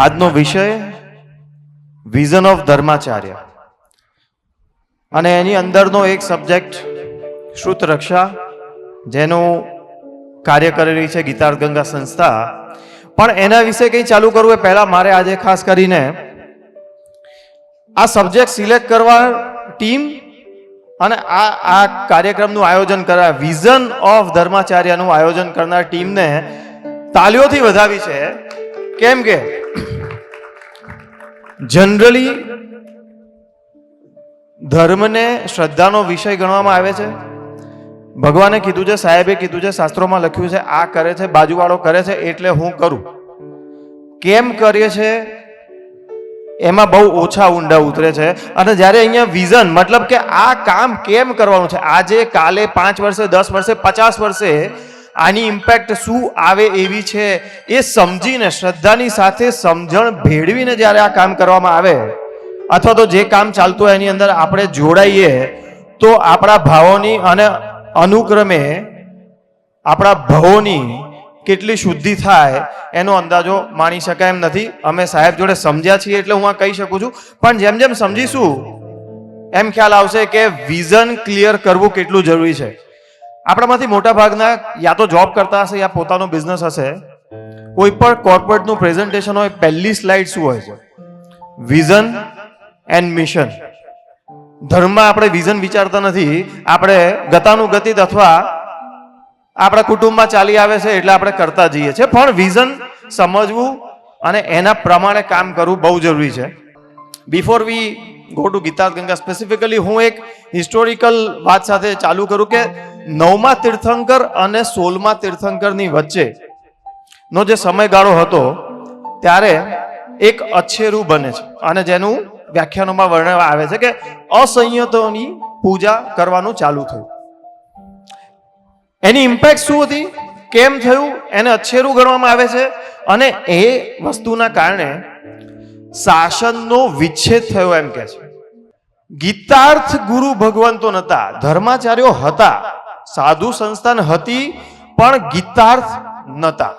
આજનો વિષય vision of ધર્માચાર્ય અને એની અંદરનો એક સબ્જેક્ટ શ્રુત રક્ષા, જેનું કાર્ય કરી રહી છે ગીતાર ગંગા સંસ્થા. પણ એના વિશે કંઈ ચાલુ કરવું એ પહેલાં મારે આજે ખાસ કરીને આ સબ્જેક્ટ સિલેક્ટ કરવા ટીમ અને આ આ કાર્યક્રમનું આયોજન કરવા વિઝન ઓફ ધર્માચાર્યનું આયોજન કરનાર ટીમને તાલીઓથી વધાવી છે. કેમ કે જનરલી ધર્મને શ્રદ્ધાનો વિષય ગણવામાં આવે છે. ભગવાને કીધું છે, સાહેબે કીધું છે, શાસ્ત્રોમાં લખ્યું છે, આ કરે છે, બાજુવાળો કરે છે, એટલે હું કરું. કેમ કરીએ છે? એમાં બહુ ઓછા ઊંડા ઉતરે છે. અને જ્યારે અહીંયા વિઝન મતલબ કે આ કામ કેમ કરવાનું છે? આજે, કાલે, પાંચ વર્ષે, દસ વર્ષે, પચાસ વર્ષે આની ઇમ્પેક્ટ શું આવે એવી છે એ સમજીને, શ્રદ્ધાની સાથે સમજણ ભેળવીને જ્યારે આ કામ કરવામાં આવે, અથવા તો જે કામ ચાલતું હોય એની અંદર આપણે જોડાઈએ, તો આપણા ભાવોની અને અનુક્રમે આપણા ભાવોની કેટલી શુદ્ધિ થાય એનો અંદાજો માણી શકાય એમ નથી. અમે સાહેબ જોડે સમજ્યા છીએ એટલે હું આ કહી શકું છું. પણ જેમ જેમ સમજીશું, એમ ખ્યાલ આવશે કે વિઝન ક્લિયર કરવું કેટલું જરૂરી છે. આપણામાંથી મોટા ભાગના યા તો જોબ કરતા હશે, યા પોતાનો બિઝનેસ હશે. કોઈ પણ કોર્પોરેટનું પ્રેઝન્ટેશન હોય, પહેલી સ્લાઇડ શું હોય? છે વિઝન એન્ડ મિશન ધર્મમાં આપણે વિઝન વિચારતા નથી. આપણે ગતાનુગતિત અથવા આપણા કુટુંબમાં ચાલી આવે છે એટલે આપણે કરતા જઈએ છીએ. પણ વિઝન સમજવું અને એના પ્રમાણે કામ કરવું બહુ જરૂરી છે. Before we go to Gita Ganga specifically હું એક હિસ્ટોરિકલ વાત સાથે ચાલુ કરું કે નવમા તીર્થંકર અને સોળમા તીર્થંકરની વચ્ચે નો જે સમયગાળો હતો, ત્યારે એક અછેરું બને છે. અને જેનું વ્યાખ્યાનોમાં વર્ણવા આવે છે કે અસંયતોની પૂજા કરવાનું ચાલુ થયું. એની ઇમ્પેક્ટ શું હતી? કેમ થયું? એને અછેરું ગણવામાં આવે છે. અને એ વસ્તુના કારણે શાસનનો વિચ્છેદ થયો એમ કે છે. ગીતાર્થ ગુરુ ભગવંતો નતા, ધર્માચાર્યો હતા, સાધુ સંસ્થાન હતી, પણ ગીતાર્થ નતા.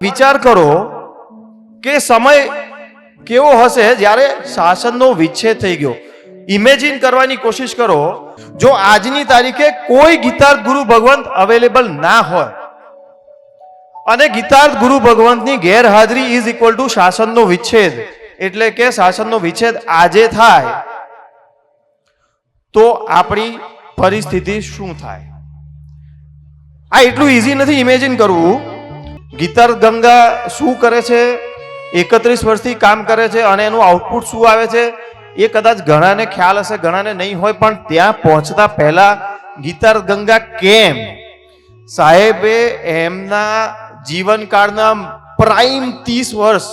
વિચાર કરો કે સમય કેવો હશે જ્યારે શાસનનો વિચ્છેદ થઈ ગયો. ઇમેજિન કરવાની કોશિશ કરો, જો આજની તારીખે કોઈ ગીતાર્થ ગુરુ ભગવંત અવેલેબલ ના હોય, અને ગીતાર્થ ગુરુ ભગવંતની ગેરહાજરી ઇઝ ઇક્વલ ટુ શાસનનો વિચ્છેદ એટલે કે શાસનનો વિચ્છેદ આજે થાય, તો આપણી પરિસ્થિતિ શું થાય? આ એટલું ઈઝી નથી ઇમેજિન કરવું. ગીતાર ગંગા શું કરે છે? એકત્રીસ વર્ષથી કામ કરે છે અને એનું આઉટપુટ શું આવે છે? એ કદાચ ઘણાને ખ્યાલ હશે, ઘણાને નહીં હોય, પણ ત્યાં પહોંચતા પહેલા ગીતાર ગંગા કેમ? સાહેબે એમના જીવનકાળના પ્રાઇમ ત્રીસ વર્ષ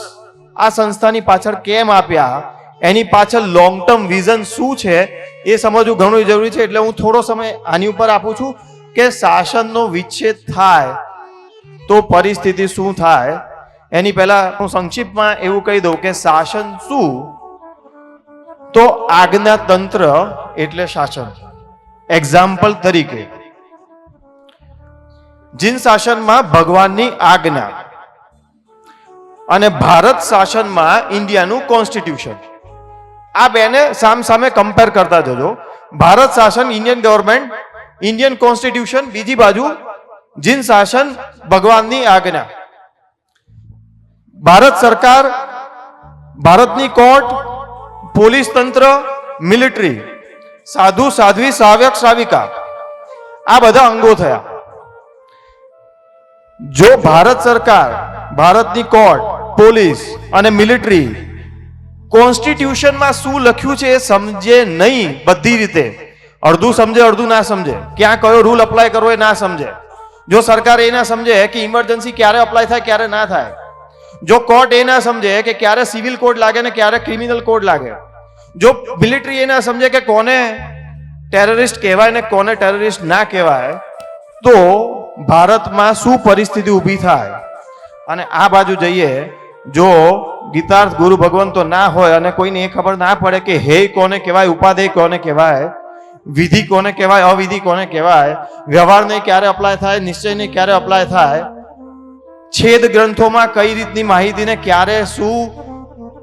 આ સંસ્થાની પાછળ કેમ આપ્યા? એની પાછળ લોંગ ટર્મ વિઝન શું છે? એ સમજવું ઘણું જરૂરી છે, એટલે હું થોડો સમય આની ઉપર આપું છું કે શાસનનો વિચ્છેદ થાય તો પરિસ્થિતિ શું થાય? એની પહેલા હું સંક્ષિપ્તમાં એવું કહી દઉં કે શાસન શું? તો આજ્ઞા તંત્ર એટલે શાસન. એક્ઝામ્પલ તરીકે. જીન શાસનમાં ભગવાનની આજ્ઞા. અને ભારત શાસનમાં ઇન્ડિયાનું કોન્સ્ટિટ્યુશન આ બેને સામ સામે કમ્પેર કરતા જજો. ભારત શાસન ઇન્ડિયન ગવર્મેન્ટ ઇન્ડિયન કોન્સ્ટિટ્યુશન બીજી બાજુ જીન શાસન, ભગવાનની આજ્ઞા. ભારત સરકાર, ભારતની કોર્ટ પોલીસ તંત્ર મિલિટરી સાધુ, સાધ્વી, સાવક શ્રાવિકા આ બધા અંગો થયા. જો ભારત સરકાર, ભારતની કોર્ટ પોલીસ અને મિલિટરી કોન્સ્ટિટ્યુશનમાં શું લખ્યું છે એ સમજે નહીં બધી રીતે. અડધું સમજે, અડધું ના સમજે. ક્યાં કયો રૂલ અપ્લાય કરવો એ ના સમજે. જો સરકાર એ ના સમજે કે ઇમરજન્સી ક્યારે અપ્લાય થાય, ક્યારે ના થાય. જો કોર્ટ એ ના સમજે કે ક્યારે સિવિલ કોડ લાગે ને ક્યારે ક્રિમિનલ કોડ લાગે. જો મિલિટરી એ ના સમજે કે કોને ટેરરિસ્ટ કહેવાય ને કોને ટેરરિસ્ટ ના કહેવાય, તો ભારતમાં શું પરિસ્થિતિ ઊભી થાય? અને આ બાજુ જઈએ જો ગીતાર્થ ગુરુ ભગવંતો ના હોય અને કોઈને એ ખબર ના પડે કે હે કોને કહેવાય ઉપાધેય કોને કહેવાય, વિધિ કોને કહેવાય, અવિધિ કોને કહેવાય વ્યવહારને ક્યારે અપ્લાય થાય નિશ્ચયને ક્યારે અપ્લાય થાય, છેદ ગ્રંથોમાં કઈ રીતની માહિતીને ક્યારે શું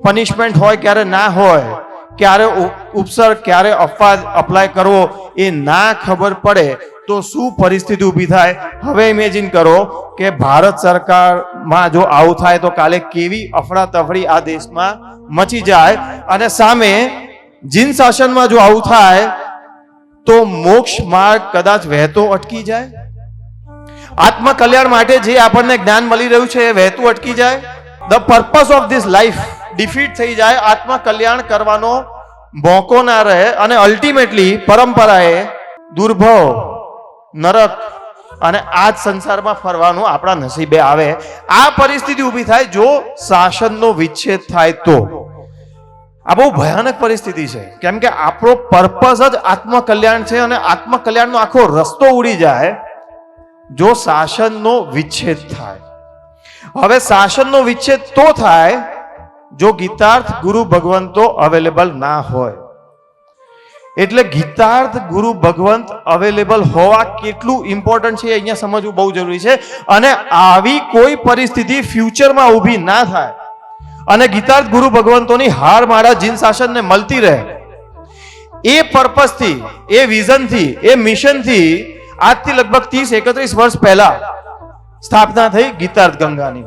પનિશમેન્ટ હોય, ક્યારે ના હોય, ક્યારે ઉપસર્ગ, ક્યારે અપવાદ અપ્લાય કરવો, એ ના ખબર પડે. તો શું પરિસ્થિતિ ઊભી થાય? હવે ઇમેજિન કરો કે ભારત સરકારમાં જો આવું થાય તો કાલે કેવી અફડાતફડી આ દેશમાં મચી જાય અને સામે જીન શાસનમાં જો આવું થાય તો મોક્ષ માર્ગ કદાચ વહેતો અટકી જાય? આત્મકલ્યાણ માટે જે આપણને જ્ઞાન મળી રહ્યું છે એ વહેતું અટકી જાય? The purpose of this life defeat થઈ જાય, આત્મકલ્યાણ કરવાનો મોકો ના રહે અને અલ્ટિમેટલી પરંપરાએ દુર્ભવ નરક અને આ જ સંસારમાં ફરવાનું આપણા નસીબે આવે. આ પરિસ્થિતિ ઊભી થાય જો શાસનનો વિચ્છેદ થાય તો. આ બહુ ભયાનક પરિસ્થિતિ છે. કેમ કે આપણો પર્પઝ જ આત્મકલ્યાણ છે અને આત્મકલ્યાણનો આખો રસ્તો ઉડી જાય જો શાસનનો વિચ્છેદ થાય. હવે શાસનનો વિચ્છેદ તો થાય જો ગીતાર્થ ગુરુ ભગવંતો અવેલેબલ ના હોય. એટલે ગીતાર્થ ગુરુ ભગવંત અવેલેબલ હોવા કેટલું ઇમ્પોર્ટન્ટ છે અહીંયા સમજવું બહુ જરૂરી છે. અને આવી કોઈ પરિસ્થિતિ ફ્યુચરમાં ઊભી ના થાય. અને ગીતાર્થ ગુરુ ભગવંતોની હાર માળા જીન શાસનને મળતી રહે. એ પર્પસથી એ વિઝનથી એ મિશનથી આજથી લગભગ ત્રીસ એકત્રીસ વર્ષ પહેલા સ્થાપના થઈ ગીતાર્થ ગંગાની.